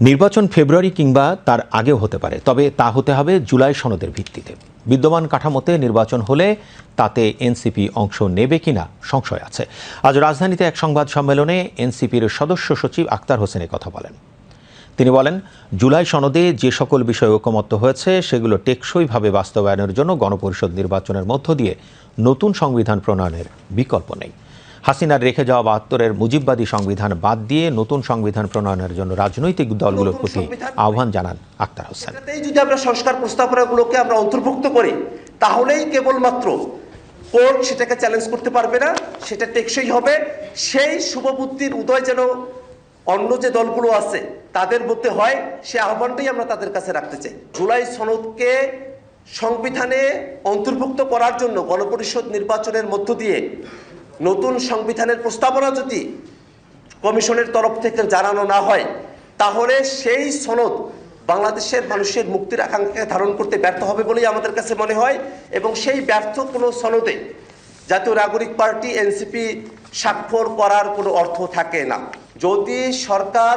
নির্বাচন ফেব্রুয়ারি কিংবা তার আগেও হতে পারে, তবে তা হতে হবে জুলাই সনদের ভিত্তিতে। বিদ্যমান কাঠামোতে নির্বাচন হলে তাতে এনসিপি অংশ নেবে কিনা সংশয় আছে। আজ রাজধানীতে এক সংবাদ সম্মেলনে এনসিপির সদস্য সচিব আক্তার হোসেন কথা বলেন। তিনি বলেন, জুলাই সনদে যে সকল বিষয়ে ঐকমত্য হয়েছে, সেগুলো টেকসইভাবে বাস্তবায়নের জন্য গণপরিষদ নির্বাচনের মধ্য দিয়ে নতুন সংবিধান প্রণয়নের বিকল্প নেই। হাসিনার রেখে যাওয়া বাহাত্তরের মুজিববাদী সংবিধান বাদ দিয়ে নতুন সংবিধান প্রণয়নের জন্য রাজনৈতিক দলগুলোর প্রতি আহ্বান জানান আক্তার হোসেন। যদি আমরা সংস্কার প্রস্তাবনাগুলোকে আমরা অন্তর্ভুক্ত করি তাহলেই কেবলমাত্র কোর্ট সেটাকে চ্যালেঞ্জ করতে পারবে না সেটা টেকসই হবে। সেই শুভবুদ্ধির উদয় যেন অন্য যে দলগুলো আছে তাদের মধ্যে হয় সে আহ্বানটাই আমরা তাদের কাছে রাখতে চাই। জুলাই সনদকে সংবিধানে অন্তর্ভুক্ত করার জন্য গণপরিষদ নির্বাচনের মধ্য দিয়ে নতুন সংবিধানের প্রস্তাবনা যদি কমিশনের তরফ থেকে জানানো না হয়, তাহলে সেই সনদ বাংলাদেশের মানুষের মুক্তির আকাঙ্ক্ষাকে ধারণ করতে ব্যর্থ হবে বলেই আমাদের কাছে মনে হয় এবং সেই ব্যর্থ কোনো সনদে জাতীয় নাগরিক পার্টি, এনসিপি স্বাক্ষর করার কোনো অর্থ থাকে না। যদি সরকার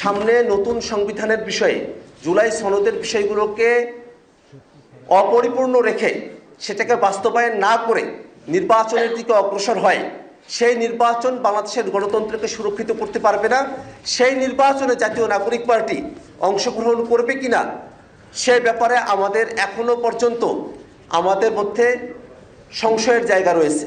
সামনে নতুন সংবিধানের বিষয়ে, জুলাই সনদের বিষয়গুলোকে অপরিপূর্ণ রেখে সেটাকে বাস্তবায়ন না করে নির্বাচনের দিকে অগ্রসর হয়। সেই নির্বাচন বাংলাদেশের গণতন্ত্রকে সুরক্ষিত করতে পারবে না। সেই নির্বাচনে জাতীয় নাগরিক পার্টি অংশগ্রহণ করবে কি না সে ব্যাপারে আমাদের এখনও পর্যন্ত আমাদের মধ্যে সংশয়ের জায়গা রয়েছে।